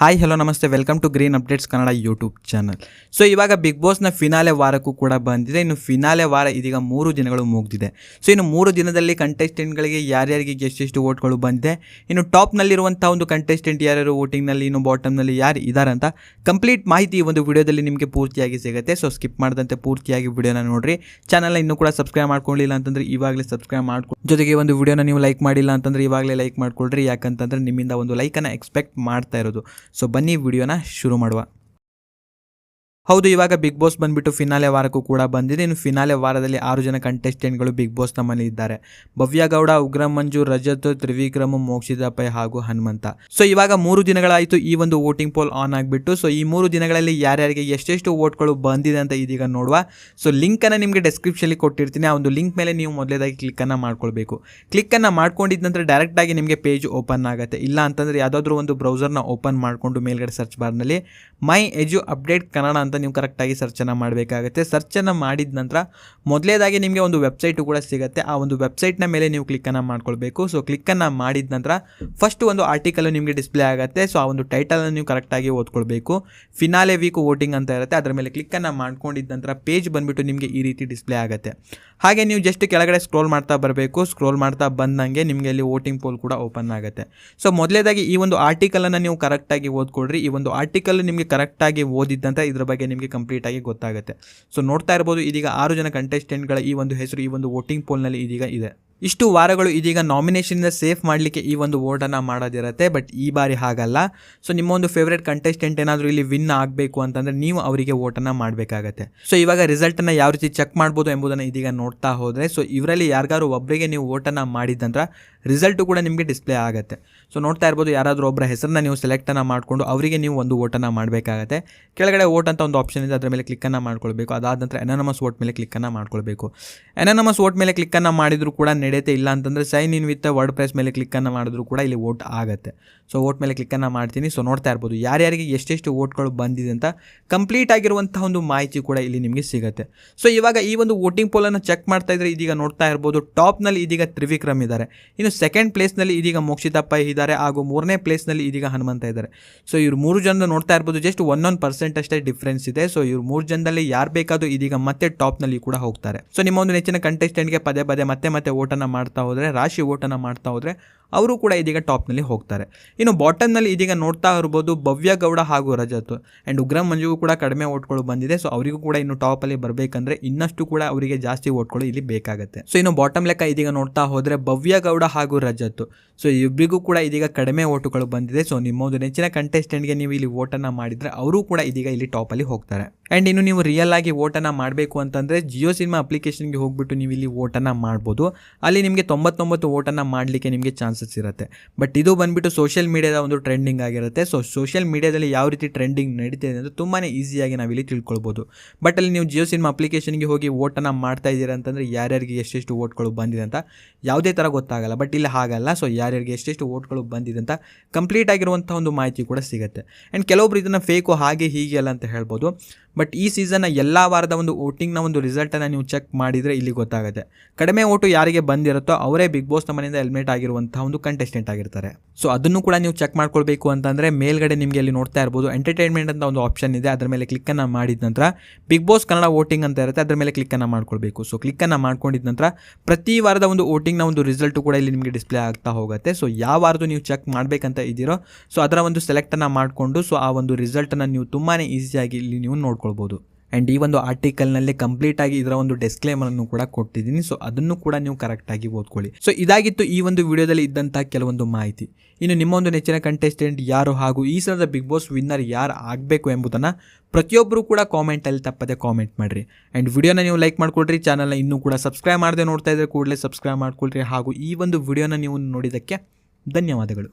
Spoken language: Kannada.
ಹಾಯ್ ಹಲೋ ನಮಸ್ತೆ. Welcome to Green Updates Kannada YouTube channel so ಇವಾಗ ಬಿಗ್ ಬಾಸ್ನ ಫಿನಾಲೆ ವಾರಕ್ಕೂ ಕೂಡ ಬಂದಿದೆ. ಇನ್ನು ಫಿನಾಲೆ ವಾರ ಇದೀಗ ಮೂರು ದಿನಗಳು ಮುಗಿದಿದೆ. ಸೊ ಇನ್ನು ಮೂರು ದಿನದಲ್ಲಿ ಕಂಟೆಸ್ಟೆಂಟ್ಗಳಿಗೆ ಯಾರ್ಯಾರಿಗೆ ಎಷ್ಟೆಷ್ಟು ವೋಟ್ಗಳು ಬಂದಿದೆ, ಇನ್ನು ಟಾಪ್ನಲ್ಲಿರುವಂಥ ಒಂದು ಕಂಟೆಸ್ಟೆಂಟ್ ಯಾರ್ಯಾರು ವೋಟಿಂಗ್ನಲ್ಲಿ ಇನ್ನು ಬಾಟಮ್ನಲ್ಲಿ ಯಾರು ಇದ್ದಾರೆ ಅಂತ ಕಂಪ್ಲೀಟ್ ಮಾಹಿತಿ ಈ ಒಂದು ವಿಡಿಯೋದಲ್ಲಿ ನಿಮಗೆ ಪೂರ್ತಿಯಾಗಿ ಸಿಗುತ್ತೆ. ಸೊ ಸ್ಕಿಪ್ ಮಾಡದಂತೆ ಪೂರ್ತಿಯಾಗಿ ವಿಡಿಯೋನ ನೋಡಿರಿ. ಚಾನಲ್ನ ಇನ್ನೂ ಕೂಡ ಸಬ್ಸ್ಕ್ರೈಬ್ ಮಾಡ್ಕೊಳ್ಳಿಲ್ಲ ಅಂತಂದರೆ ಇವಾಗಲೇ ಸಬ್ಸ್ಕ್ರೈಬ್ ಮಾಡ್ಕೊಂಡು ಜೊತೆಗೆ ಒಂದು ವಿಡಿಯೋನ ನೀವು ಲೈಕ್ ಮಾಡಿಲ್ಲ ಅಂತಂದರೆ ಇವಾಗಲೇ ಲೈಕ್ ಮಾಡ್ಕೊಳ್ರಿ. ಯಾಕಂತಂದ್ರೆ ನಿಮ್ಮಿಂದ ಒಂದು ಲೈಕನ್ನು ಎಕ್ಸ್ಪೆಕ್ಟ್ ಮಾಡ್ತಾ ಇರೋದು. ಸೊ ಬನ್ನಿ ವಿಡಿಯೋನ ಶುರು ಮಾಡುವ. ಹೌದು, ಇವಾಗ ಬಿಗ್ ಬಾಸ್ ಬಂದ್ಬಿಟ್ಟು ಫಿನಾಲೆ ವಾರಕ್ಕೂ ಕೂಡ ಬಂದಿದೆ. ಇನ್ನು ಫಿನಾಲೆ ವಾರದಲ್ಲಿ ಆರು ಜನ ಕಂಟೆಸ್ಟೆಂಟ್ಗಳು ಬಿಗ್ ಬಾಸ್ ನಮ್ಮಲ್ಲಿ ಇದ್ದಾರೆ. ಭವ್ಯ ಗೌಡ, ಉಗ್ರ ಮಂಜು, ರಜತ್, ತ್ರಿವಿಕ್ರಮ್ ಮೋಕ್ಷಿತ ಹಾಗೂ ಹನುಮಂತ. ಸೊ ಇವಾಗ ಮೂರು ದಿನಗಳಾಯಿತು ಈ ಒಂದು ವೋಟಿಂಗ್ ಪೋಲ್ ಆನ್ ಆಗಿಬಿಟ್ಟು. ಸೊ ಈ ಮೂರು ದಿನಗಳಲ್ಲಿ ಯಾರ್ಯಾರಿಗೆ ಎಷ್ಟೆಷ್ಟು ವೋಟ್ಗಳು ಬಂದಿದೆ ಅಂತ ಇದೀಗ ನೋಡುವ. ಸೊ ಲಿಂಕನ್ನು ನಿಮಗೆ ಡೆಸ್ಕ್ರಿಪ್ಷನಲ್ಲಿ ಕೊಟ್ಟಿರ್ತೀನಿ. ಆ ಒಂದು ಲಿಂಕ್ ಮೇಲೆ ನೀವು ಮೊದಲೇದಾಗಿ ಕ್ಲಿಕ್ಕನ್ನು ಮಾಡ್ಕೊಳ್ಬೇಕು. ಕ್ಲಿಕ್ಕನ್ನು ಮಾಡ್ಕೊಂಡಿದ್ದ ನಂತರ ಡೈರೆಕ್ಟಾಗಿ ನಿಮಗೆ ಪೇಜ್ ಓಪನ್ ಆಗುತ್ತೆ. ಇಲ್ಲ ಅಂತಂದರೆ ಯಾವುದಾದ್ರೂ ಒಂದು ಬ್ರೌಸರ್ನ ಓಪನ್ ಮಾಡಿಕೊಂಡು ಮೇಲ್ಗಡೆ ಸರ್ಚ್ ಬಾರ್ನಲ್ಲಿ ಮೈ ಎಜು ಅಪ್ಡೇಟ್ ಕನ್ನಡ ಅಂತ ನೀವು ಕರೆಕ್ಟಾಗಿ ಸರ್ಚನ್ನು ಮಾಡಬೇಕಾಗುತ್ತೆ. ಸರ್ಚನ್ನು ಮಾಡಿದ ನಂತರ ಮೊದಲೇದಾಗಿ ನಿಮಗೆ ಒಂದು ವೆಬ್ಸೈಟು ಕೂಡ ಸಿಗುತ್ತೆ. ಆ ಒಂದು ವೆಬ್ಸೈಟ್ನ ಮೇಲೆ ನೀವು ಕ್ಲಿಕ್ಕನ್ನು ಮಾಡ್ಕೊಳ್ಬೇಕು. ಸೊ, ಕ್ಲಿಕ್ಕನ್ನು ಮಾಡಿದ ನಂತರ ಫಸ್ಟ್ ಒಂದು ಆರ್ಟಿಕಲ್ ನಿಮಗೆ ಡಿಸ್ಪ್ಲೇ ಆಗುತ್ತೆ. ಸೊ, ಆ ಒಂದು ಟೈಟಲನ್ನು ನೀವು ಕರೆಕ್ಟಾಗಿ ಓದ್ಕೊಳ್ಬೇಕು. ಫಿನಾಲೆ ವೀಕ್ ವೋಟಿಂಗ್ ಅಂತ ಇರುತ್ತೆ. ಅದರ ಮೇಲೆ ಕ್ಲಿಕ್ಕನ್ನು ಮಾಡ್ಕೊಂಡಿದ್ದ ನಂತರ ಪೇಜ್ ಬಂದುಬಿಟ್ಟು ನಿಮಗೆ ಈ ರೀತಿ ಡಿಸ್ಪ್ಲೇ ಆಗುತ್ತೆ. ಹಾಗೆ ನೀವು ಜಸ್ಟ್ ಕೆಳಗಡೆ ಸ್ಕ್ರೋಲ್ ಮಾಡ್ತಾ ಬರಬೇಕು. ಸ್ಕ್ರೋಲ್ ಮಾಡ್ತಾ ಬಂದಂಗೆ ನಿಮಗೆ ಅಲ್ಲಿ ವೋಟಿಂಗ್ ಪೋಲ್ ಕೂಡ ಓಪನ್ ಆಗುತ್ತೆ. ಸೊ, ಮೊದಲೇದಾಗಿ ಈ ಒಂದು ಆರ್ಟಿಕಲನ್ನು ನೀವು ಕರೆಕ್ಟಾಗಿ ಓದ್ಕೊಳ್ರಿ. ಈ ಒಂದು ಆರ್ಟಿಕಲ್ ನಿಮಗೆ ಕರೆಕ್ಟಾಗಿ ಓದಿದ್ದಂತ ಇದ್ರ ಬಗ್ಗೆ ನಿಮಗೆ ಕಂಪ್ಲೀಟಾಗಿ ಗೊತ್ತಾಗುತ್ತೆ. ಸೊ ನೋಡ್ತಾ ಇರ್ಬೋದು, ಇದೀಗ ಆರು ಜನ ಕಂಟೆಸ್ಟೆಂಟ್ಗಳ ಈ ಒಂದು ಹೆಸರು, ಈ ಒಂದು ವೋಟಿಂಗ್ ಪೋಲ್ನಲ್ಲಿ ಇದೀಗ ಇದೆ. ಇಷ್ಟು ವಾರಗಳು ಇದೀಗ ನಾಮಿನೇಷನಿಂದ ಸೇಫ್ ಮಾಡಲಿಕ್ಕೆ ಈ ಒಂದು ವೋಟನ್ನು ಮಾಡೋದಿರುತ್ತೆ ಬಟ್ ಈ ಬಾರಿ ಹಾಗಲ್ಲ. ಸೊ ನಿಮ್ಮ ಒಂದು ಫೇವ್ರೇಟ್ ಕಂಟೆಸ್ಟೆಂಟ್ ಏನಾದರೂ ಇಲ್ಲಿ ವಿನ್ ಆಗಬೇಕು ಅಂತಂದರೆ ನೀವು ಅವರಿಗೆ ವೋಟನ್ನು ಮಾಡಬೇಕಾಗತ್ತೆ. ಸೊ ಇವಾಗ ರಿಸಲ್ಟನ್ನು ಯಾವ ರೀತಿ ಚೆಕ್ ಮಾಡ್ಬೋದು ಎಂಬುದನ್ನು ಇದೀಗ ನೋಡ್ತಾ ಹೋದರೆ ಸೊ ಇವರಲ್ಲಿ ಯಾರಿಗಾರು ಒಬ್ಬರಿಗೆ ನೀವು ವೋಟನ್ನು ಮಾಡಿದಂದ್ರೆ ರಿಸಲ್ಟು ಕೂಡ ನಿಮಗೆ ಡಿಸ್ಪ್ಲೇ ಆಗುತ್ತೆ. ಸೊ ನೋಡ್ತಾ ಇರ್ಬೋದು ಯಾರಾದರೂ ಒಬ್ಬರ ಹೆಸರನ್ನ ನೀವು ಸೆಲೆಕ್ಟನ್ನು ಮಾಡಿಕೊಂಡು ಅವರಿಗೆ ನೀವು ಒಂದು ಓಟನ್ನು ಮಾಡಬೇಕಾಗತ್ತೆ. ಕೆಳಗಡೆ ವೋಟ್ ಅಂತ ಒಂದು ಆಪ್ಷನ್ ಇದೆ, ಅದರ ಮೇಲೆ ಕ್ಲಿಕ್ಕನ್ನು ಮಾಡ್ಕೊಳ್ಬೇಕು. ಅದಾದ ನಂತರ ಎನಾನಮಸ್ ಓಟ್ ಮೇಲೆ ಕ್ಲಿಕ್ಕನ್ನು ಮಾಡ್ಕೊಳ್ಬೇಕು. ಎನಾನಮಸ್ ವೋಟ್ ಮೇಲೆ ಕ್ಲಿಕ್ಕನ್ನು ಮಾಡಿದರೂ ಕೂಡ ನಡೆಯುತ್ತೆ ಇಲ್ಲ ಅಂತಂದರೆ sign in with WordPress ಮೇಲೆ ಕ್ಲಿಕ್ಕನ್ನು ಮಾಡಿದ್ರು ಕೂಡ ಇಲ್ಲಿ ವೋಟ್ ಆಗುತ್ತೆ. ಸೊ ವೋಟ್ ಮೇಲೆ ಕ್ಲಿಕ್ಕನ್ನು ಮಾಡ್ತೀನಿ. ಸೊ ನೋಡ್ತಾ ಇರ್ಬೋದು ಯಾರ್ಯಾರಿಗೆ ಎಷ್ಟೆಷ್ಟು ಓಟ್ಗಳು ಬಂದಿದೆ ಅಂತ ಕಂಪ್ಲೀಟ್ ಆಗಿರುವಂಥ ಒಂದು ಮಾಹಿತಿ ಕೂಡ ಇಲ್ಲಿ ನಿಮಗೆ ಸಿಗುತ್ತೆ. ಸೊ ಇವಾಗ ಈ ಒಂದು ವೋಟಿಂಗ್ ಪೋಲನ್ನು ಚೆಕ್ ಮಾಡ್ತಾ ಇದ್ರೆ ಇದೀಗ ನೋಡ್ತಾ ಇರ್ಬೋದು ಟಾಪ್ನಲ್ಲಿ ಇದೀಗ ತ್ರಿವಿಕ್ರಮ್ ಇದ್ದಾರೆ ಇನ್ನು ಸೆಕೆಂಡ್ ಪ್ಲೇಸ್ನಲ್ಲಿ ಇದೀಗ ಮೋಕ್ಷಿತಪ್ಪ ಇದ್ದಾರೆ ಹಾಗೂ ಮೂರನೇ ಪ್ಲೇಸ್ನಲ್ಲಿ ಇದೀಗ ಹನುಮಂತ ಇದ್ದಾರೆ. ಸೊ ಇವ್ರು ಮೂರು ಜನ ನೋಡ್ತಾ ಇರ್ಬೋದು ಜಸ್ಟ್ ಒನ್ ಒನ್ ಪರ್ಸೆಂಟ್ ಅಷ್ಟೇ ಡಿಫ್ರೆನ್ಸ್ ಇದೆ. ಸೊ ಇವ್ರು ಮೂರು ಜನದಲ್ಲಿ ಯಾರು ಬೇಕಾದರೂ ಇದೀಗ ಮತ್ತೆ ಟಾಪ್ನಲ್ಲಿ ಕೂಡ ಹೋಗ್ತಾರೆ. ಸೊ ನಿಮ್ಮ ಒಂದು ನೆಚ್ಚಿನ ಕಂಟೆಸ್ಟೆಂಟ್ಗೆ ಪದೇ ಪದೇ ಮತ್ತೆ ಮತ್ತೆ ಓಟನ್ನು ಮಾಡ್ತಾ ಹೋದರೆ, ರಾಶಿ ಓಟನ್ನು ಮಾಡ್ತಾ ಹೋದರೆ ಅವರು ಕೂಡ ಇದೀಗ ಟಾಪ್ನಲ್ಲಿ ಹೋಗ್ತಾರೆ. ಇನ್ನು ಬಾಟಮ್ನಲ್ಲಿ ಇದೀಗ ನೋಡ್ತಾ ಇರ್ಬೋದು ಭವ್ಯ ಗೌಡ ಹಾಗೂ ರಜತ್. ಆ್ಯಂಡ್ ಉಗ್ರಂ ಮಂಜುಗೂ ಕೂಡ ಕಡಿಮೆ ಓಟ್ಗಳು ಬಂದಿದೆ. ಸೊ ಅವರಿಗೂ ಕೂಡ ಇನ್ನು ಟಾಪಲ್ಲಿ ಬರಬೇಕಂದ್ರೆ ಇನ್ನಷ್ಟು ಕೂಡ ಅವರಿಗೆ ಜಾಸ್ತಿ ಓಟ್ಗಳು ಇಲ್ಲಿ ಬೇಕಾಗುತ್ತೆ. ಸೊ ಇನ್ನು ಬಾಟಮ್ ಲೆಕ್ಕ ಇದೀಗ ನೋಡ್ತಾ ಹೋದರೆ ಭವ್ಯ ಗೌಡ ಹಾಗೂ ರಜತ್. ಸೊ ಇಬ್ಬರಿಗೂ ಕೂಡ ಇದೀಗ ಕಡಿಮೆ ಓಟುಗಳು ಬಂದಿದೆ. ಸೊ ನಿಮ್ಮ ಒಂದು ನೆಚ್ಚಿನ ಕಂಟೆಸ್ಟೆಂಟ್ಗೆ ನೀವು ಇಲ್ಲಿ ಓಟನ್ನು ಮಾಡಿದರೆ ಅವರು ಕೂಡ ಇದೀಗ ಇಲ್ಲಿ ಟಾಪಲ್ಲಿ ಹೋಗ್ತಾರೆ. ಆ್ಯಂಡ್ ಇನ್ನು ನೀವು ರಿಯಲ್ ಆಗಿ ಓಟನ್ನು ಮಾಡಬೇಕು ಅಂತಂದರೆ ಜಿಯೋ ಸಿನಿಮಾ ಅಪ್ಲಿಕೇಶನ್ಗೆ ಹೋಗ್ಬಿಟ್ಟು ನೀವು ಇಲ್ಲಿ ಓಟನ್ನು ಮಾಡ್ಬೋದು. ಅಲ್ಲಿ ನಿಮಗೆ ತೊಂಬತ್ತೊಂಬತ್ತು ಓಟನ್ನು ಮಾಡಲಿಕ್ಕೆ ನಿಮಗೆ ಚಾನ್ಸಸ್ ಇರುತ್ತೆ. ಬಟ್ ಇದು ಬಂದುಬಿಟ್ಟು ಸೋಷಿಯಲ್ ಮೀಡಿಯಾದ ಒಂದು ಟ್ರೆಂಡಿಂಗ್ ಆಗಿರುತ್ತೆ. ಸೊ ಸೋಷಿಯಲ್ ಮೀಡಿಯಾದಲ್ಲಿ ಯಾವ ರೀತಿ ಟ್ರೆಂಡಿಂಗ್ ನಡೀತಿದೆ ಅಂತ ತುಂಬಾ ಈಸಿಯಾಗಿ ನಾವಿಲ್ಲಿ ತಿಳ್ಕೊಳ್ಬೋದು. ಬಟ್ ಅಲ್ಲಿ ನೀವು ಜಿಯೋ ಸಿನಿಮಾ ಅಪ್ಲಿಕೇಶನ್ಗೆ ಹೋಗಿ ಓಟನ್ನು ಮಾಡ್ತಾ ಇದ್ದೀರಾ ಅಂತಂದರೆ ಯಾರ್ಯಾರಿಗೆ ಎಷ್ಟೆಷ್ಟು ಓಟ್ಗಳು ಬಂದಿದೆ ಅಂತ ಯಾವುದೇ ಥರ ಗೊತ್ತಾಗಲ್ಲ. ಬಟ್ ಇಲ್ಲಿ ಹಾಗಲ್ಲ. ಸೊ ಯಾರ್ಯಾರಿಗೆ ಎಷ್ಟೆಷ್ಟು ಓಟ್ಗಳು ಬಂದಿದೆ ಅಂತ ಕಂಪ್ಲೀಟ್ ಆಗಿರುವಂಥ ಒಂದು ಮಾಹಿತಿ ಕೂಡ ಸಿಗುತ್ತೆ. ಆ್ಯಂಡ್ ಕೆಲವೊಬ್ರು ಇದನ್ನು ಫೇಕು ಹಾಗೆ ಹೀಗೆ ಅಲ್ಲ ಅಂತ ಹೇಳ್ಬೋದು. ಬಟ್ ಈ ಸೀಸನ್ನ ಎಲ್ಲ ವಾರದ ಒಂದು ವೋಟಿಂಗ್ನ ಒಂದು ರಿಸಲ್ಟನ್ನು ನೀವು ಚೆಕ್ ಮಾಡಿದರೆ ಇಲ್ಲಿ ಗೊತ್ತಾಗುತ್ತೆ. ಕಡಿಮೆ ಓಟು ಯಾರಿಗೆ ಬಂದಿರುತ್ತೋ ಅವರೇ ಬಿಗ್ ಬಾಸ್ನ ಮನೆಯಿಂದ ಎಲಿಮಿನೇಟ್ ಆಗಿರುವಂತಹ ಒಂದು ಕಂಟೆಸ್ಟೆಂಟ್ ಆಗಿರ್ತಾರೆ. ಸೊ ಅದನ್ನು ಕೂಡ ನೀವು ಚೆಕ್ ಮಾಡ್ಕೊಳ್ಬೇಕು ಅಂತಂದರೆ ಮೇಲ್ಗಡೆ ನಿಮಗೆ ಅಲ್ಲಿ ನೋಡ್ತಾ ಇರ್ಬೋದು. ಎಂಟರ್ಟೈನ್ಮೆಂಟ್ ಅಂತ ಒಂದು ಆಪ್ಷನ್ ಇದೆ. ಅದರ ಮೇಲೆ ಕ್ಲಿಕ್ಕನ್ನು ಮಾಡಿದ ನಂತರ ಬಿಗ್ ಬಾಸ್ ಕನ್ನಡ ವೋಟಿಂಗ್ ಅಂತ ಇರುತ್ತೆ. ಅದರ ಮೇಲೆ ಕ್ಲಿಕ್ಕನ್ನು ಮಾಡ್ಕೊಳ್ಬೇಕು. ಸೊ ಕ್ಲಿಕ್ಕನ್ನು ಮಾಡ್ಕೊಂಡಿದ ನಂತರ ಪ್ರತಿ ವಾರದ ಒಂದು ವೋಟಿಂಗ್ನ ಒಂದು ರಿಸಲ್ಟ್ ಕೂಡ ಇಲ್ಲಿ ನಿಮಗೆ ಡಿಸ್ಪ್ಲೇ ಆಗ್ತಾ ಹೋಗುತ್ತೆ. ಸೊ ಯಾವ ನೀವು ಚೆಕ್ ಮಾಡಬೇಕಂತ ಇದ್ದೀರೋ ಸೊ ಅದರ ಒಂದು ಸೆಲೆಕ್ಟನ್ನು ಮಾಡಿಕೊಂಡು ಸೊ ಆ ಒಂದು ರಿಸಲ್ಟನ್ನು ನೀವು ತುಂಬಾ ಈಸಿಯಾಗಿ ಇಲ್ಲಿ ನೀವು ನೋಡ್ಕೊಳ್ಬೋದು ಆ್ಯಂಡ್ ಈ ಒಂದು ಆರ್ಟಿಕಲ್ನಲ್ಲಿ ಕಂಪ್ಲೀಟಾಗಿ ಇದರ ಒಂದು ಡಿಸ್ಕ್ಲೇಮರನ್ನು ಕೂಡ ಕೊಟ್ಟಿದ್ದೀನಿ. ಸೊ ಅದನ್ನು ಕೂಡ ನೀವು ಕರೆಕ್ಟಾಗಿ ಓದ್ಕೊಳ್ಳಿ. ಸೊ ಇದಾಗಿತ್ತು ಈ ಒಂದು ವಿಡಿಯೋದಲ್ಲಿ ಇದ್ದಂಥ ಕೆಲವೊಂದು ಮಾಹಿತಿ. ಇನ್ನು ನಿಮ್ಮ ಒಂದು ನೆಚ್ಚಿನ ಕಂಟೆಸ್ಟೆಂಟ್ ಯಾರು ಹಾಗೂ ಈ ಸಲದ ಬಿಗ್ ಬಾಸ್ ವಿನ್ನರ್ ಯಾರು ಆಗಬೇಕು ಎಂಬುದನ್ನು ಪ್ರತಿಯೊಬ್ಬರು ಕೂಡ ಕಾಮೆಂಟಲ್ಲಿ ತಪ್ಪದೆ ಕಾಮೆಂಟ್ ಮಾಡಿರಿ. ಆ್ಯಂಡ್ ವಿಡಿಯೋನ ನೀವು ಲೈಕ್ ಮಾಡ್ಕೊಳ್ರಿ ಚಾನಲ್ನ ಇನ್ನೂ ಕೂಡ ಸಬ್ಸ್ಕ್ರೈಬ್ ಮಾಡದೆ ನೋಡ್ತಾ ಇದ್ದರೆ ಕೂಡಲೇ ಸಬ್ಸ್ಕ್ರೈಬ್ ಮಾಡ್ಕೊಳ್ರಿ ಹಾಗೂ ಈ ಒಂದು ವಿಡಿಯೋನ ನೀವು ನೋಡಿದ್ದಕ್ಕೆ ಧನ್ಯವಾದಗಳು.